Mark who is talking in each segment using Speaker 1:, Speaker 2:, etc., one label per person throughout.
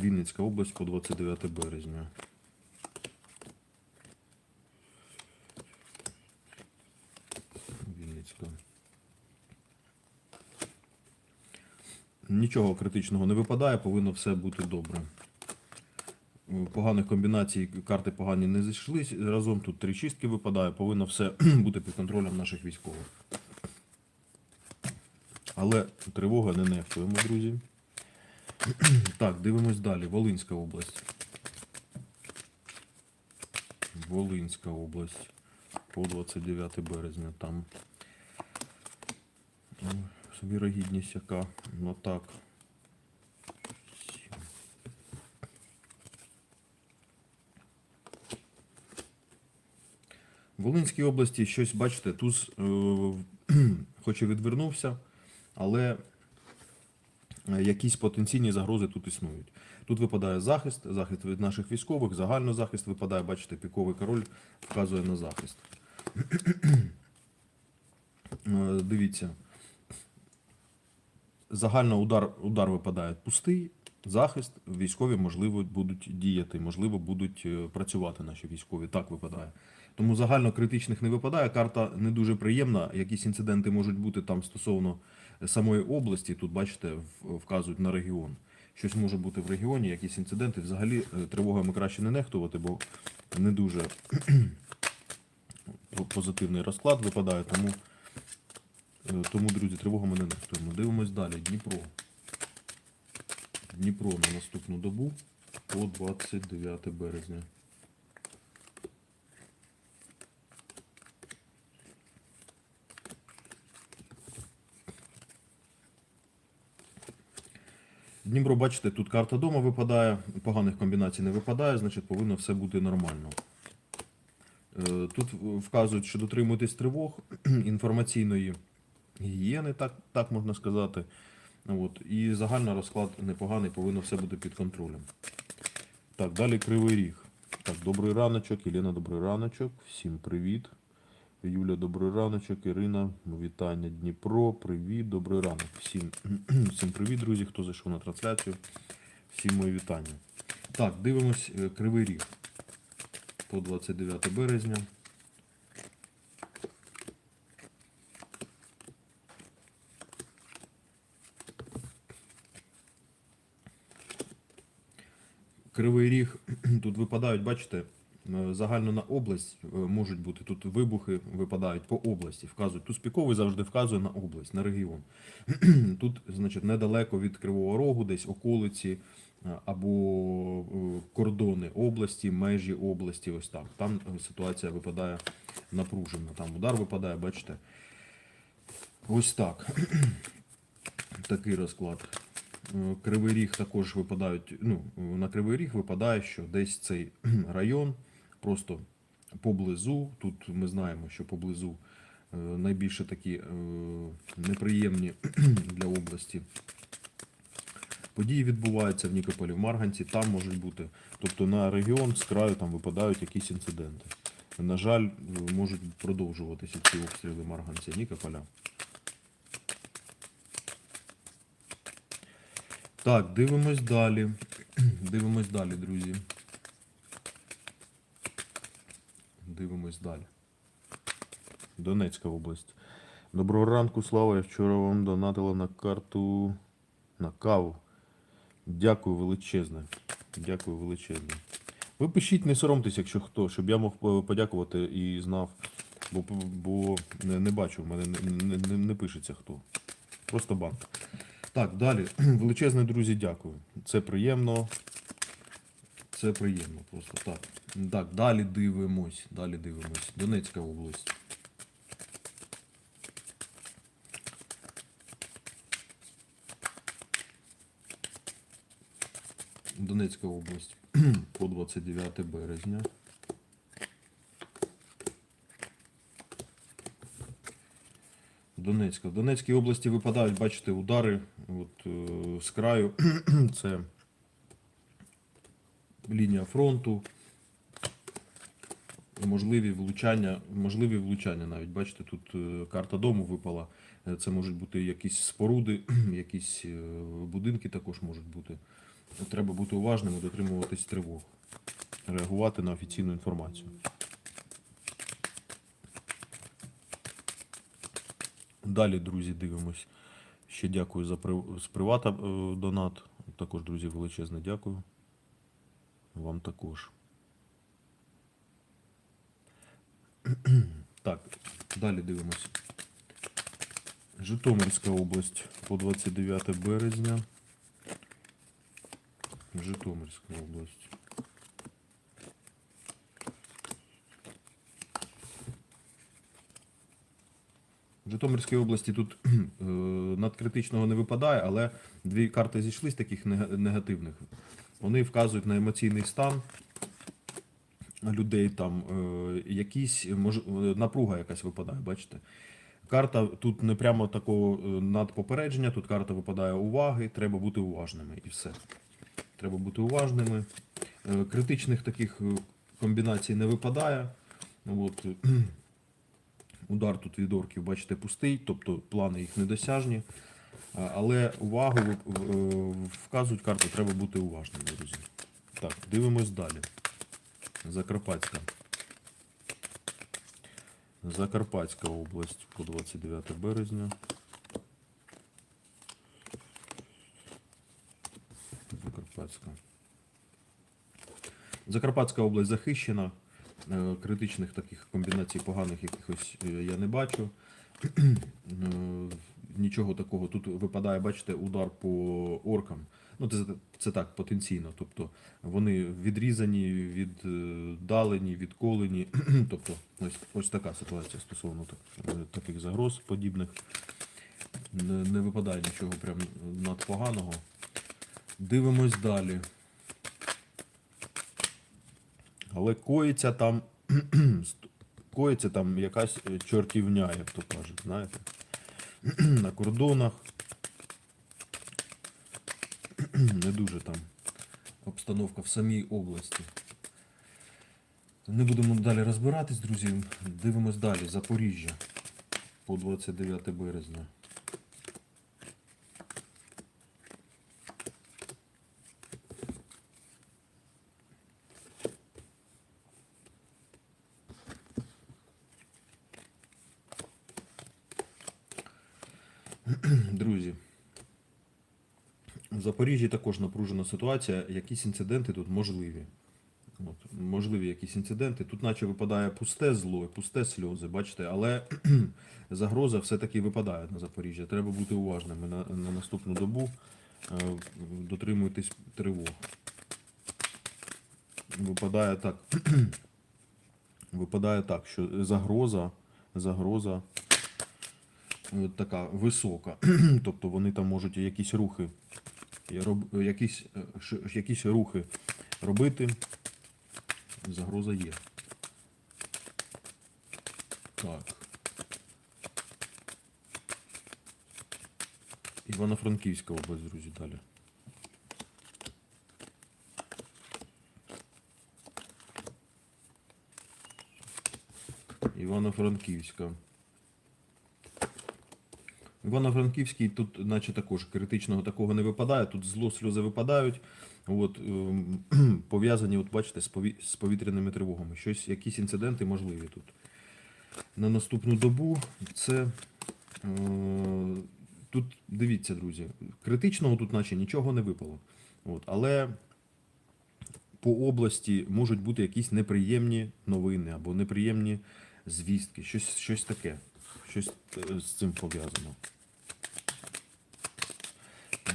Speaker 1: Вінницька область по 29 березня. Вінницька. Нічого критичного не випадає, повинно все бути добре. Поганих комбінацій карти погані не зійшлись. Разом тут три чистки випадає, повинно все бути під контролем наших військових. Але тривога не нехтуємо, друзі. Так, дивимось далі. Волинська область. Волинська область. По 29 березня там. Ой, Вірогідність яка. Ну так. В Волинській області щось, бачите, туз е, хоч і відвернувся, але якісь потенційні загрози тут існують. Тут випадає захист, захист від наших військових, загально захист випадає, бачите, піковий король вказує на захист. Е, Дивіться. Загально удар, удар випадає пустий, захист, військові, можливо, будуть діяти, можливо, будуть е, працювати наші військові. Так випадає. Тому загально критичних не випадає. Карта не дуже приємна. Якісь інциденти можуть бути там стосовно самої області. Тут, бачите, вказують на регіон. Щось може бути в регіоні, якісь інциденти. Взагалі е, тривогами краще не нехтувати, бо не дуже позитивний розклад випадає. Тому, е, тому друзі, тривогами не нехтуємо. Дивимось далі. Дніпро. Дніпро на наступну добу по 29 березня. Дніпро, бачите, тут карта дома випадає, поганих комбінацій не випадає, значить повинно все бути нормально. Е, Тут вказують, що дотримуйтесь тривог, інформаційної гігієни, так, так можна сказати. От. І загальний розклад непоганий, повинно все бути під контролем. Так, далі Кривий Ріг. Так, добрий раночок, Єлена, добрий раночок. Всім привіт. Юля, добрий раночок, Ірина, вітання Дніпро, привіт, добрий ранок. Всім, всім привіт, друзі, хто зайшов на трансляцію. Всім мої вітання. Так, дивимось е, Кривий Ріг по 29 березня. Кривий ріг тут випадають, бачите, загально на область е, можуть бути тут вибухи випадають по області, вказують. Тут спіковий завжди вказує на область, на регіон. Тут, значить, недалеко від Кривого Рогу, десь околиці е, або е, кордони області, межі області, ось так. Там е, ситуація випадає напружена. Там удар випадає, бачите. Ось так. Такий розклад. Е, Кривий ріг також випадають. Ну, на Кривий ріг випадає, що десь цей район просто поблизу. Тут ми знаємо, що поблизу е, найбільше такі е, неприємні для області події відбуваються в Нікополі, в Марганці, там можуть бути. Тобто на регіон з краю там випадають якісь інциденти. На жаль, е, можуть продовжуватися ці обстріли Марганця, Нікополя. Так, дивимось далі. Дивимось далі, друзі. Дивимось далі. Донецька область. Доброго ранку, Слава. Я вчора вам донатила на карту на каву. Дякую величезне. Дякую величезне. Ви пишіть, не соромтесь, якщо хто, щоб я мог подякувати і знав. Бо, бо не, не бачу, в мене не, не, не, не пишеться хто. Просто банк. Так, далі. Величезне, друзі, дякую. Це приємно. Це приємно просто так. Так, далі дивимось. Далі дивимось. Донецька область. Донецька область по 29 березня. Донецька. В Донецькій області випадають, бачите, удари от, е, з краю. Це лінія фронту. Можливі влучання, можливі влучання навіть. Бачите, тут е, карта дому випала. Е, Це можуть бути якісь споруди, якісь е, будинки також можуть бути. треба бути уважним дотримуватись тривог, реагувати на офіційну інформацію. Далі, друзі, дивимось. Ще дякую за з привата донат. Також, друзі, величезне дякую. Вам також. Так, далі дивимось. Житомирська область по 29 березня. Житомирська область. В Житомирській області тут е, надкритичного не випадає, але дві карти зійшли з таких негативних. Вони вказують на емоційний стан людей, там е, якісь мож, напруга якась випадає, бачите? Карта тут не прямо такого е, надпопередження, тут карта випадає уваги, треба бути уважними і все. Треба бути уважними. Е, Критичних таких комбінацій не випадає. От, удар тут від орків, бачите, пустий, тобто плани їх недосяжні. Але увагу е, вказують карти, треба бути уважними, друзі. Так, дивимось далі. Закарпатська. Закарпатська область по 29 березня. Закарпатська. Закарпатська область захищена. Е, Критичних таких комбінацій поганих якихось е, я не бачу. Нічого такого. Тут випадає, бачите, удар по оркам. Ну, це, це так, потенційно. Тобто вони відрізані, віддалені, відколені. Тобто, ось, ось така ситуація стосовно так, таких загроз подібних. Не, не випадає нічого прям надпоганого. Дивимось далі. Але коїться там, коїться там якась чортівня, як то кажуть, знаєте. На кордонах. Не дуже там обстановка в самій області. Не будемо далі розбиратись, друзі. Дивимось далі. Запоріжжя по 29 березня. Друзі, в Запоріжжі також напружена ситуація. Якісь інциденти тут можливі. От, можливі якісь інциденти. Тут наче випадає пусте зло, пусте сльози, бачите, але загроза все-таки випадає на Запоріжжя. Треба бути уважними на, на наступну добу. Е, Дотримуйтесь тривог. Випадає так. Випадає так, що загроза, загроза е, така висока. тобто вони там можуть якісь рухи, якісь, е, якісь рухи робити. Загроза є. Так. Івано-Франківська область, друзі, далі. Івано-Франківська. Івано-Франківський тут, наче також критичного такого не випадає. Тут зло сльози випадають. От, ем, пов'язані, от бачите, з, повітряними тривогами. Щось, якісь інциденти можливі тут. На наступну добу це. Е... Тут дивіться, друзі, критичного тут наче нічого не випало. От, але по області можуть бути якісь неприємні новини або неприємні звістки, щось, щось таке. Щось е, з цим пов'язано.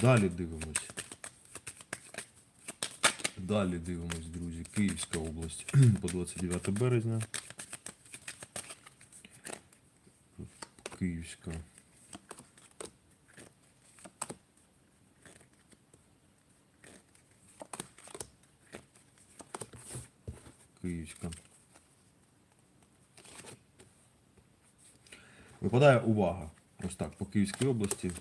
Speaker 1: Далі дивимось. Далі дивимось, друзі. Київська область по 29 березня. Київська. Київська. Випадає увага. Ось так, по Київській області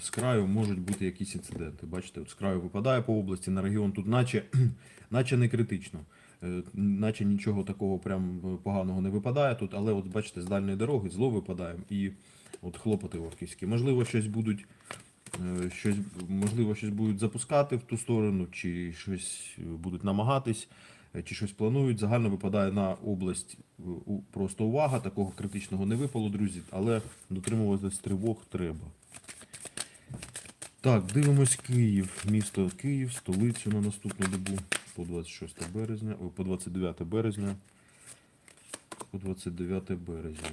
Speaker 1: з краю можуть бути якісь інциденти. Бачите, от з краю випадає по області, на регіон тут наче, наче не критично. Е, Наче нічого такого прям поганого не випадає тут, але от бачите, з дальньої дороги зло випадає і от хлопоти орківські. Можливо, щось будуть е, щось, можливо, щось будуть запускати в ту сторону, чи щось е, будуть намагатись, е, чи щось планують. Загально випадає на область е, просто увага, такого критичного не випало, друзі, але дотримуватись тривог треба. Так, дивимось Київ, місто Київ, столицю на наступну добу по 26 березня, ой, по 29 березня. По 29 березня.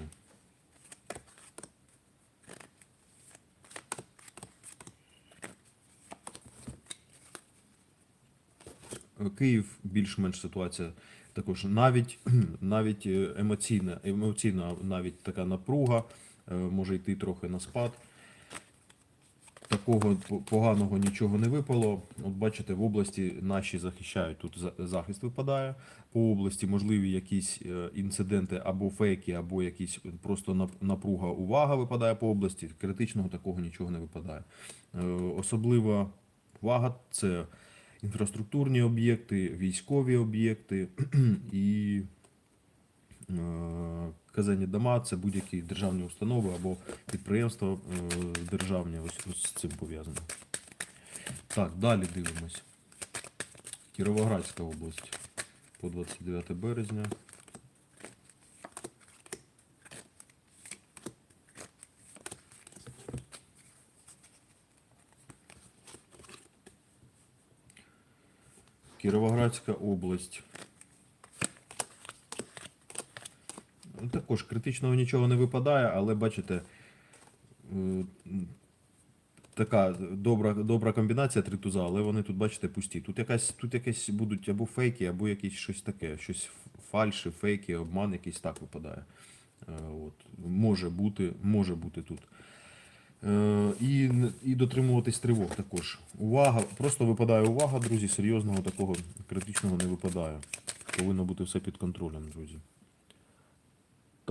Speaker 1: Київ більш-менш ситуація також навіть, навіть е, емоційна, емоційна навіть така напруга, е, може йти трохи на спад. Такого поганого нічого не випало. От бачите, в області наші захищають. Тут захист випадає. По області можливі якісь е, інциденти або фейки, або якісь просто напруга, увага випадає по області. Критичного такого нічого не випадає. Е, Особлива увага це інфраструктурні об'єкти, військові об'єкти і е, дома це будь-які державні установи або підприємства е, державні. Ось, ось з цим пов'язано. Так, далі дивимось. Кіровоградська область по 29 березня. Кіровоградська область. Ну, Також критичного нічого не випадає, але бачите, е, така добра, добра комбінація три туза, але вони тут, бачите, пусті. Тут якась, тут якесь будуть або фейки, або якісь щось таке, щось фальші, фейки, обман якийсь так випадає. Е, От. Може бути, може бути тут. Е, І, і дотримуватись тривог також. Увага, просто випадає увага, друзі, серйозного такого критичного не випадає. Повинно бути все під контролем, друзі.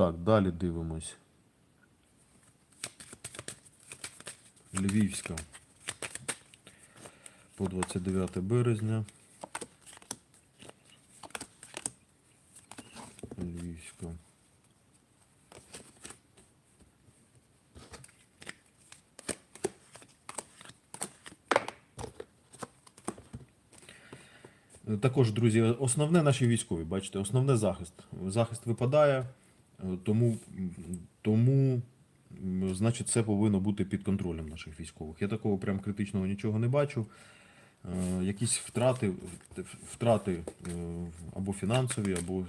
Speaker 1: Так, далі дивимось. Львівська. По 29 березня. Львівська. Також, друзі, основне наші військові, бачите, основне захист. Захист випадає, тому, тому значить, це повинно бути під контролем наших військових. Я такого прям критичного нічого не бачу. Е, Якісь втрати, втрати е, або фінансові, або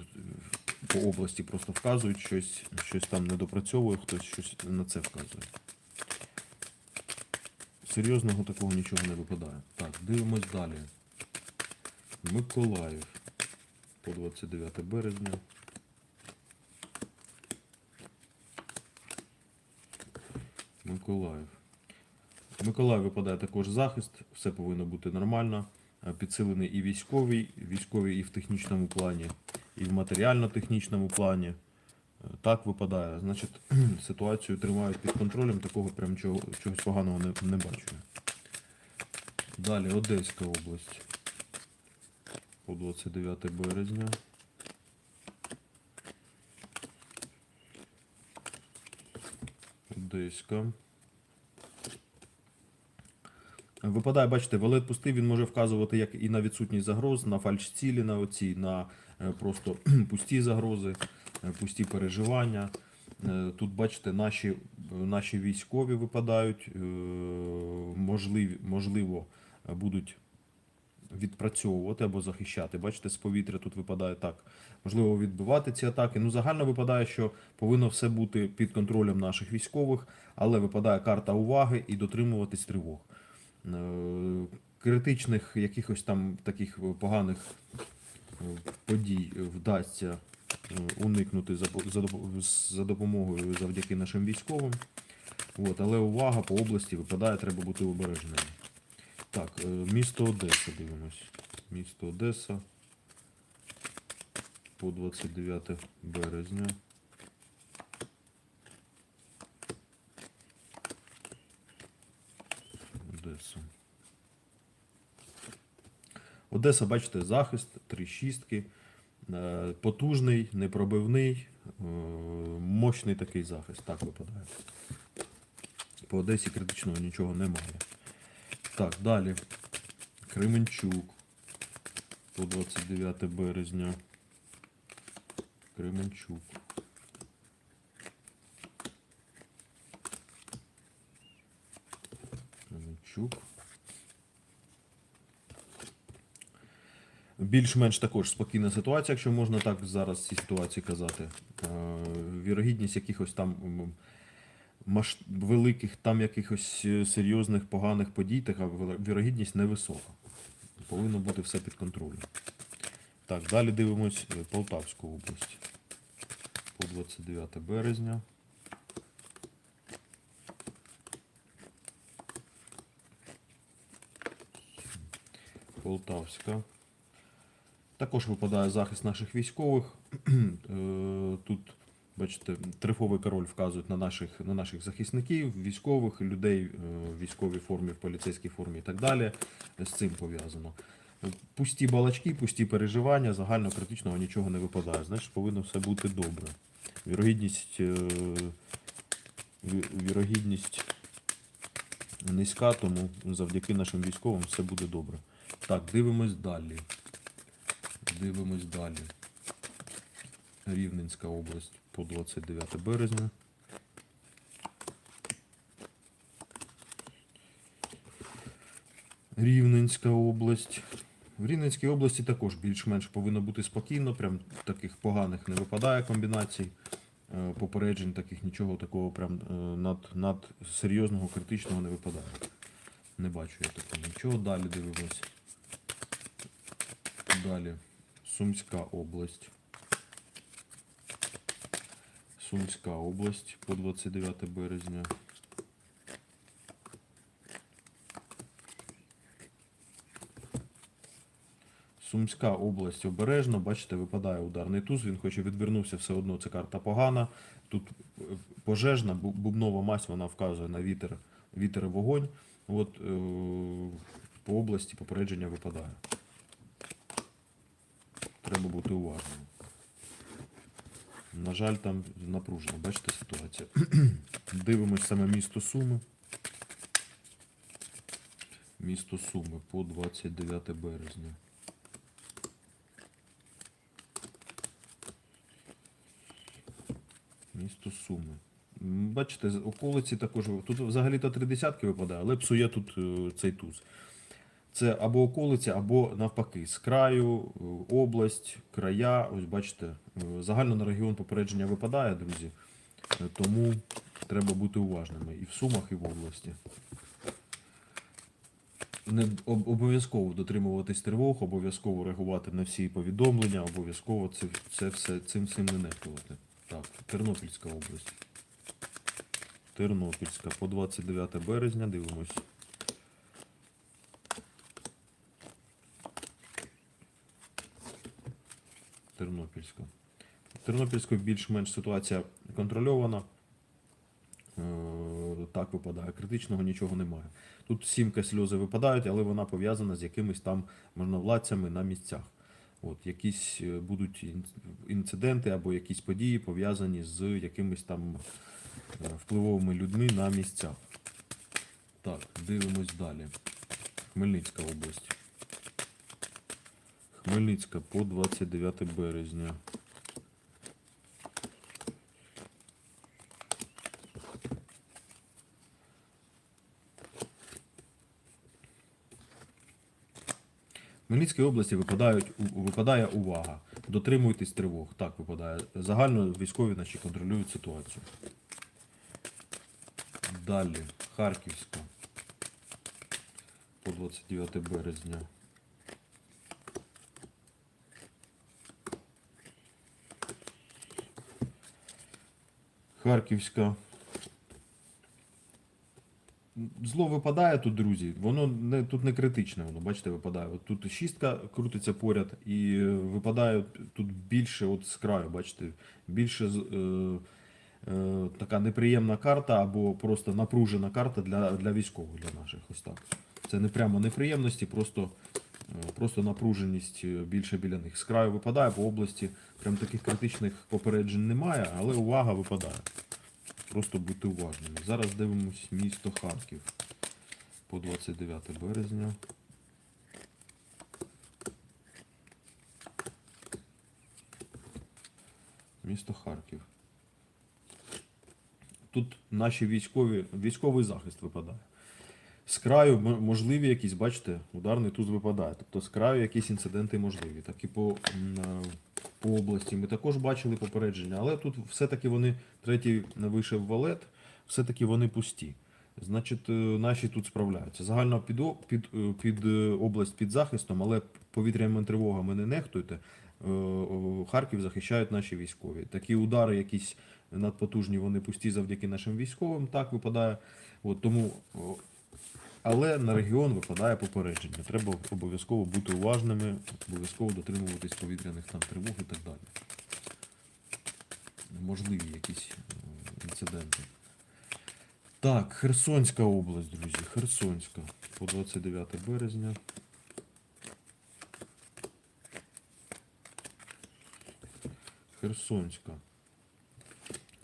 Speaker 1: по області просто вказують щось, щось там недопрацьовує, хтось щось на це вказує. Серйозного такого нічого не випадає. Так, дивимось далі. Миколаїв по 29 березня. Миколаїв. Миколаїв випадає також захист, все повинно бути нормально. Е, Підсилений і військовий, військовий і в технічному плані, і в матеріально-технічному плані. Е, Так випадає. Значить, ситуацію тримають під контролем, такого прям чого, чогось поганого не, не бачу. Далі Одеська область по 29 березня. Одеська. Випадає, бачите, валет пустий, він може вказувати як і на відсутність загроз, на фальш-цілі, на оці, на е, просто пусті загрози, е, пусті переживання. Е, Тут, бачите, наші, наші військові випадають, можливо, будуть відпрацьовувати або захищати. Бачите, з повітря тут випадає так. Можливо, відбивати ці атаки. Ну, загально випадає, що повинно все бути під контролем наших військових, але випадає карта уваги і дотримуватись тривог. Е, Критичних якихось там таких поганих е, подій вдасться е, уникнути за, по- за, допо- за допомогою завдяки нашим військовим. От, але увага по області випадає, треба бути обережними. Так, е, місто Одеса дивимось. Місто Одеса по 29 березня. Одеса. Одеса, бачите, захист, три шістки. Е, Потужний, непробивний, е, мощний такий захист. Так випадає. По Одесі критичного нічого немає. Так, далі. Кременчук. По 29 березня. Кременчук. Кременчук. Більш-менш також спокійна ситуація, якщо можна так зараз в цій ситуації казати. Е, Вірогідність якихось там. Великих там якихось е, серйозних поганих подій, така вірогідність невисока. Повинно бути все під контролем. Так, далі дивимось е, Полтавську область. По 29 березня. Полтавська. Також випадає захист наших військових. Е, Тут, бачите, трифовий король вказують на наших, на наших захисників, військових, людей е, в військовій формі, в поліцейській формі і так далі. З цим пов'язано. Пусті балачки, пусті переживання, загально критичного нічого не випадає. Значить, повинно все бути добре. Вірогідність, е, вірогідність низька, тому завдяки нашим військовим все буде добре. Так, дивимось далі. Дивимось далі. Рівненська область по 29 березня. Рівненська область. В Рівненській області також більш-менш повинно бути спокійно, прям таких поганих не випадає комбінацій. Е, Попереджень таких нічого такого прям е, над, над серйозного, критичного не випадає. Не бачу я такого нічого. Далі дивимось. Далі. Сумська область. Сумська область по 29 березня. Сумська область обережно, бачите, випадає ударний туз, він хоче відвернувся, все одно це карта погана. Тут е, пожежна, бубнова мазь, вона вказує на вітер, вітер і вогонь. От е, по області попередження випадає. Треба бути уважним. На жаль, там напружена, бачите, ситуація. Дивимось саме місто Суми. Місто Суми по 29 березня. Місто Суми. Бачите, околиці також. Тут взагалі-то три десятки випадає, але псує тут е, цей туз. Це або околиці, або навпаки, з краю, е, область, края. Ось бачите, е, загально на регіон попередження випадає, друзі. Е, Тому треба бути уважними і в Сумах, і в області. Не об- обов'язково дотримуватись тривог, обов'язково реагувати на всі повідомлення, обов'язково це, це все цим всім не нехтувати. Так, Тернопільська область. Тернопільська по 29 березня дивимось. Тернопільська. Тернопільською більш-менш ситуація контрольована. Е, Так випадає. Критичного нічого немає. Тут сімка сльози випадають, але вона пов'язана з якимись там можновладцями на місцях. От, якісь е, будуть інциденти або якісь події пов'язані з якимись там е, впливовими людьми на місцях. Так, дивимось далі. Хмельницька область. Хмельницька по 29 березня. Хмельницькій області випадає увага. Дотримуйтесь тривог. Так випадає. Загально військові наші контролюють ситуацію. Далі. Харківська. По 29 березня. Харківська. Зло випадає тут, друзі. Воно не тут не критичне, воно, бачите, випадає. От тут шістка крутиться поряд, і е, випадає тут більше, от з краю, бачите, більше е, е, така неприємна карта або просто напружена карта для, для військових, для наших. Ось так. Це не прямо неприємності, просто, просто напруженість е, більше біля них. З краю випадає по області. Прям таких критичних попереджень немає, але увага випадає. Просто будьте уважними. Зараз дивимось місто Харків по 29 березня. Місто Харків. Тут наші військові, військовий захист випадає. З краю можливі якісь, бачите, ударний туз випадає. Тобто з краю якісь інциденти можливі. Так і по, е, по області ми також бачили попередження, але тут все-таки вони, третій вийшов валет, все-таки вони пусті. Значить, е, наші тут справляються. Загально під, під, е, під область під захистом, але повітряними тривогами не нехтуйте. Харків захищають наші військові. Такі удари, якісь надпотужні, вони пусті завдяки нашим військовим. Так випадає. От тому, але на регіон випадає попередження. Треба обов'язково бути уважними, обов'язково дотримуватись повітряних там тривог і так далі. Можливі якісь е, інциденти. Так, Херсонська область, друзі. Херсонська. По 29 березня. Херсонська.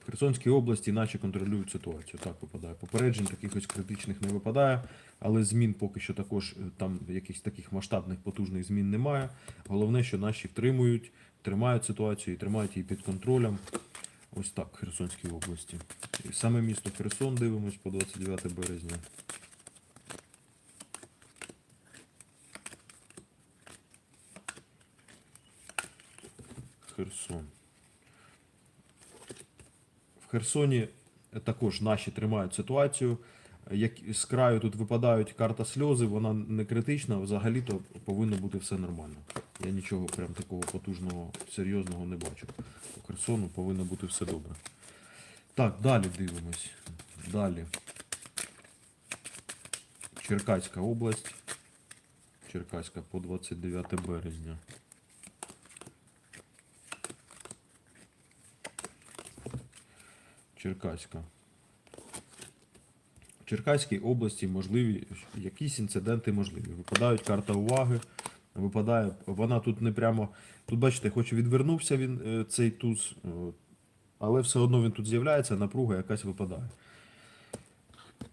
Speaker 1: В Херсонській області наче контролюють ситуацію. Так випадає. Попереджень таких ось критичних не випадає, але змін поки що також е, там якихось таких масштабних потужних змін немає. Головне, що наші втримують, тримають ситуацію і тримають її під контролем. Ось так, в Херсонській області. І саме місто Херсон дивимось по 29 березня. Херсон. В Херсоні також наші тримають ситуацію. Як з краю тут випадають карта сльози, вона не критична, взагалі-то повинно бути все нормально. Я нічого прям такого потужного, серйозного не бачу. По Херсону повинно бути все добре. Так, далі дивимось. Далі. Черкаська область. Черкаська по 29 березня. Черкаська. Черкаській області можливі якісь інциденти можливі. Випадають карта уваги. Випадає, вона тут не прямо. Тут, бачите, хоч відвернувся він е, цей туз, е, але все одно він тут з'являється, напруга якась випадає.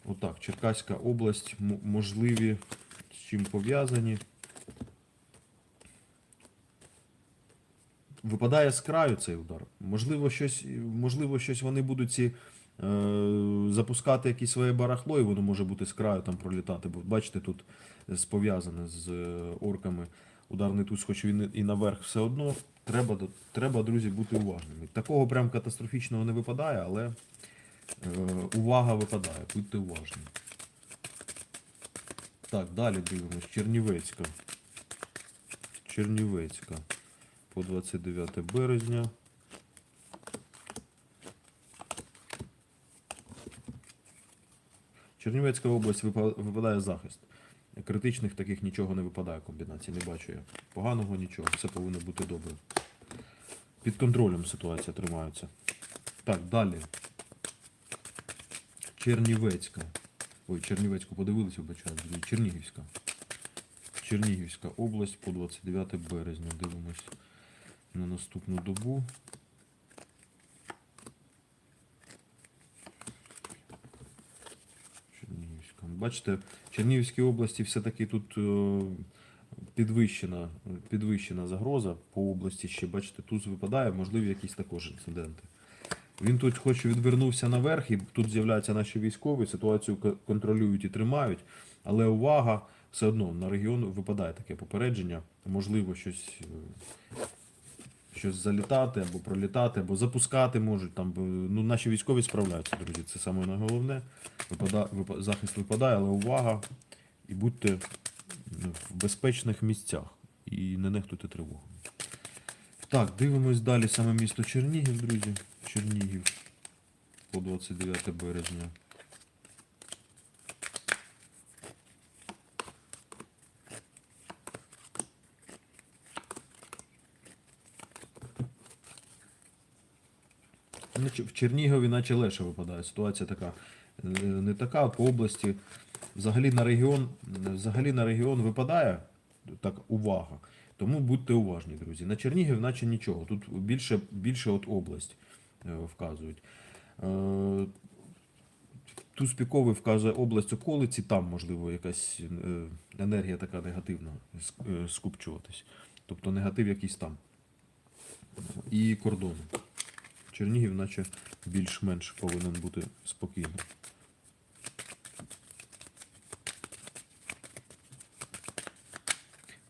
Speaker 1: Отак, Черкаська область, можливі, з чим пов'язані. Випадає з краю цей удар. Можливо, щось, можливо, щось вони будуть ці, запускати якісь своє барахло, і воно може бути з краю там пролітати. Бо бачите, тут пов'язане з е, орками ударний туз, хоч він і наверх все одно. Треба, треба, друзі, бути уважними. Такого прям катастрофічного не випадає, але е, увага випадає. Будьте уважні. Так, далі дивимось. Чернівецька. Чернівецька по 29 березня. Чернівецька область випадає захист. Критичних таких нічого не випадає комбінацій, не бачу я. Поганого нічого, все повинно бути добре. Під контролем ситуація тримається. Так, далі. Чернівецька. Ой, Чернівецьку подивилися, вибачаю. Чернігівська. Чернігівська область по 29 березня. Дивимось на наступну добу. Чернігівська. Бачите, в Чернігівській області все-таки тут е, підвищена, підвищена загроза по області. Ще бачите, тут випадає, можливі якісь також інциденти. Він тут хоч відвернувся наверх, і тут з'являються наші військові, ситуацію контролюють і тримають, але увага, все одно на регіон випадає таке попередження. Можливо, щось, е, щось залітати або пролітати, або запускати можуть. Там, ну, наші військові справляються, друзі. Це саме найголовне. Випада, випа- захист випадає, але увага і будьте ну, в безпечних місцях і не нехтуйте тривогою. Так, дивимось далі саме місто Чернігів, друзі. Чернігів по 29 березня. В Чернігові наче легше випадає. Ситуація така е, не така, по області. Взагалі на регіон, взагалі на регіон випадає так увага. Тому будьте уважні, друзі. На Чернігів наче нічого. Тут більше, більше от область е, вказують. Е, Туз піковий вказує область околиці, там можливо якась е, енергія така негативна е, скупчуватись. Тобто негатив якийсь там. І кордон. Чернігів, наче більш-менш повинен бути спокійним.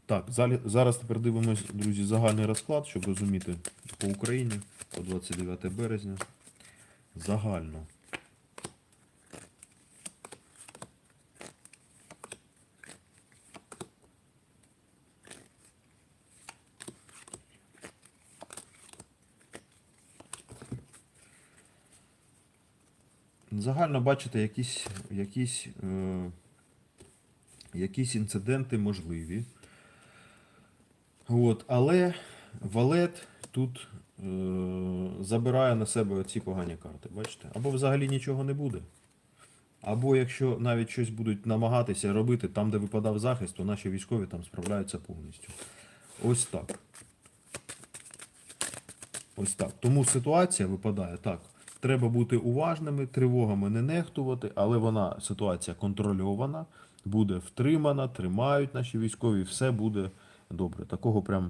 Speaker 1: Так, зараз тепер дивимось, друзі, загальний розклад, щоб розуміти по Україні по 29 березня. Загально. Загально бачите, якісь, якісь, е, якісь інциденти можливі. От, але валет тут е, забирає на себе ці погані карти. Бачите? Або взагалі нічого не буде. Або якщо навіть щось будуть намагатися робити там, де випадав захист, то наші військові там справляються повністю. Ось так. Ось так. Тому ситуація випадає так. Треба бути уважними, тривогами не нехтувати, але вона ситуація контрольована, буде втримана, тримають наші військові, все буде добре. Такого прям